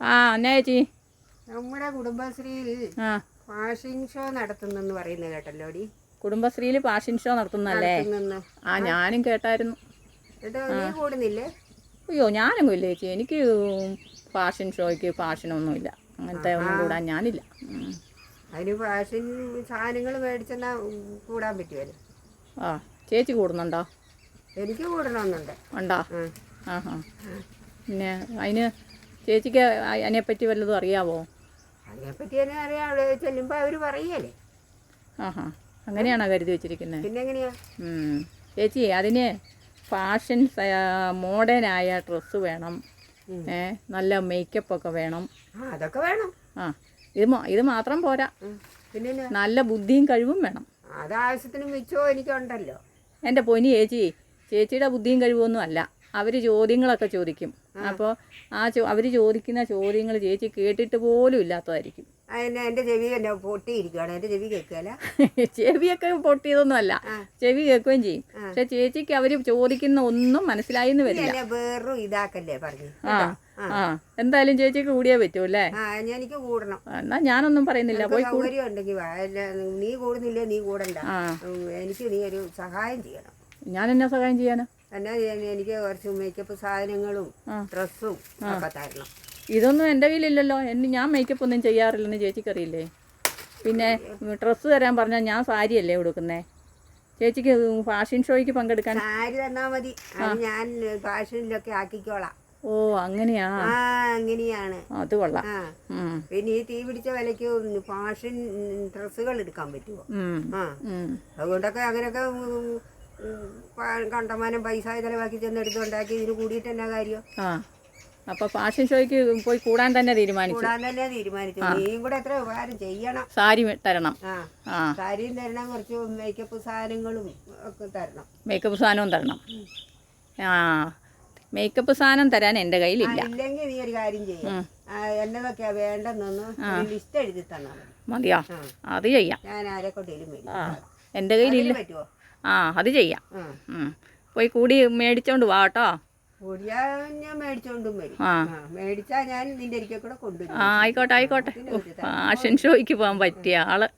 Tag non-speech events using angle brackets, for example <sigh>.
ആ എന്നാ ചേച്ചി? നമ്മുടെ കുടുംബശ്രീയിൽ ആ. ഫാഷിംഗ് ഷോ നടത്തുന്നെന്ന് പറയുന്നത് കേട്ടല്ലോടി കുടുംബശ്രീയിൽ ഫാഷൻ ഷോ നടത്തുന്നല്ലേ ആ ഞാനും കേട്ടായിരുന്നു. കൂടുന്നില്ലേ? അയ്യോ ഞാനൊന്നും ഇല്ല ചേച്ചി. എനിക്ക് ഫാഷൻ ഷോയ്ക്ക് ഫാഷനൊന്നുമില്ല അങ്ങനത്തെ ഒന്നും കൂടാൻ ഞാനില്ല. അതിന് ഫാഷൻ സാധനങ്ങൾ മേടിച്ചെന്നാ കൂടാൻ പറ്റുമല്ലോ ആ ചേച്ചി കൂടുന്നുണ്ടോ? എനിക്ക് കൂടണമെന്നുണ്ട്. ഉണ്ടോ? ആ. ആഹാ. പിന്നെ അതിന് ചേച്ചിക്ക് അതിനെപ്പറ്റി വല്ലതും അറിയാവോ? അതിനെപ്പറ്റി തന്നെ അറിയാം അവിടെ ചെല്ലുമ്പോൾ അവർ പറയല്ലേ. ആഹാ അങ്ങനെയാണോ കരുതി വെച്ചിരിക്കുന്നത് പിന്നെ എങ്ങനെയാ? ചേച്ചി അതിന് ഫാഷൻ മോഡേണായ ഡ്രസ്സ് വേണം. ഏ നല്ല മേക്കപ്പ് ഒക്കെ വേണം. ആ അതൊക്കെ വേണം. ആ ഇത് ഇത് മാത്രം പോരാ. പിന്നെ നല്ല ബുദ്ധിയും കഴിവും വേണം. അത് ആവശ്യത്തിന് മിച്ചോ എനിക്കുണ്ടല്ലോ. എന്റെ പൊനി ചേച്ചി ചേച്ചിയുടെ ബുദ്ധിയും കഴിവൊന്നും അല്ല. അവർ ചോദ്യങ്ങളൊക്കെ ചോദിക്കും. അപ്പോൾ ആ ചോ അവർ ചോദിക്കുന്ന ചോദ്യങ്ങൾ ചേച്ചി കേട്ടിട്ട് പോലും ഇല്ലാത്തതായിരിക്കും. അതിന് എന്റെ ചെവി എന്നെ പൊട്ടിയിരിക്കുകയാണ് എന്റെ ചെവി കേൾക്കുകയല്ല? <laughs> ചെവിയൊക്കെ പൊട്ടിയതൊന്നും അല്ല ചെവി കേൾക്കുകയും ചെയ്യും. പക്ഷെ ചേച്ചിക്ക് അവർ ചോദിക്കുന്ന ഒന്നും മനസ്സിലായി എന്ന് വരില്ല. വേറൊരു ഇതാക്കല്ലേ പറഞ്ഞു. ആ ആ. ആ. എന്തായാലും ചേച്ചിക്ക് കൂടിയേ പറ്റൂ അല്ലേ? എനിക്ക് കൂടണം. എന്നാ ഞാനൊന്നും പറയുന്നില്ല. പോയി നീ കൂടുന്നില്ലേ നീ കൂടണ്ട. എനിക്ക് നീ ഒരു സഹായം ചെയ്യണം. ഞാൻ എന്നാ സഹായം ചെയ്യാനാ? എന്നാ എനിക്ക് കുറച്ച് മേക്കപ്പ് സാധനങ്ങളും ഡ്രസ്സും ഒക്കെ തരണം. ഇതൊന്നും എന്റെ കയ്യിലില്ലല്ലോ. എന്നെ ഞാൻ മേക്കപ്പ് ഒന്നും ചെയ്യാറില്ലെന്ന് ചേച്ചിക്ക് അറിയില്ലേ പിന്നെ ഡ്രസ്സ് തരാൻ പറഞ്ഞാൽ ഞാൻ സാരിയല്ലേ കൊടുക്കുന്നേ ചേച്ചിക്ക് ഫാഷൻ ഷോയ്ക്ക് പങ്കെടുക്കാൻ സാരി തന്നാ മതി. ഞാൻ ഫാഷനിലൊക്കെ ആക്കിക്കോളാം. ഓ അങ്ങനെയാ? അങ്ങനെയാണ്. അത് കൊള്ളാം. പിന്നെ ഈ തീ പിടിച്ച വിലക്ക് ഫാഷൻ ഡ്രസ്സുകൾ എടുക്കാൻ പറ്റുമോ അതുകൊണ്ടൊക്കെ അങ്ങനെയൊക്കെ കണ്ടമാനം പൈസ ചെലവാക്കി ചെന്ന് എടുത്തുണ്ടാക്കി ഇതിന് കൂടിയിട്ട് എന്നാ കാര്യം? ആ. അപ്പോൾ ഫാഷൻ ഷോയ്ക്ക് പോയി കൂടാൻ തന്നെ തീരുമാനിച്ചു. കൂടാൻ തന്നെ തീരുമാനിച്ചു. നീയും കൂടെ എത്ര ഉപകാരം ചെയ്യണം. സാരി തരണം. സാരിയും തരണം കുറച്ച് മേക്കപ്പ് സാധനങ്ങളും ഒക്കെ തരണം. മേക്കപ്പ് സാധനവും തരണം. ആ. മേക്കപ്പ് സാധനം തരാൻ എന്റെ കയ്യിൽ കയ്യിലില്ല. ഇല്ലെങ്കിൽ നീ ഒരു കാര്യം ചെയ്യും. ഉം. എന്നതൊക്കെയാ വേണ്ടെന്നൊന്ന് ഒരു ലിസ്റ്റ് എഴുതി തന്നാൽ മതിയോ? അത് ചെയ്യാം. ഞാൻ ആരെ കൊണ്ടേലും എന്റെ കയ്യിലില്ല. പറ്റുമോ ആ അത് ചെയ്യാം. പോയി കൂടി മേടിച്ചോണ്ട് വാ കേട്ടോ. ആ. ആയിക്കോട്ടെ ആയിക്കോട്ടെ. ഫാഷൻ ഷോയ്ക്ക് പോകാൻ പറ്റിയ ആൾ.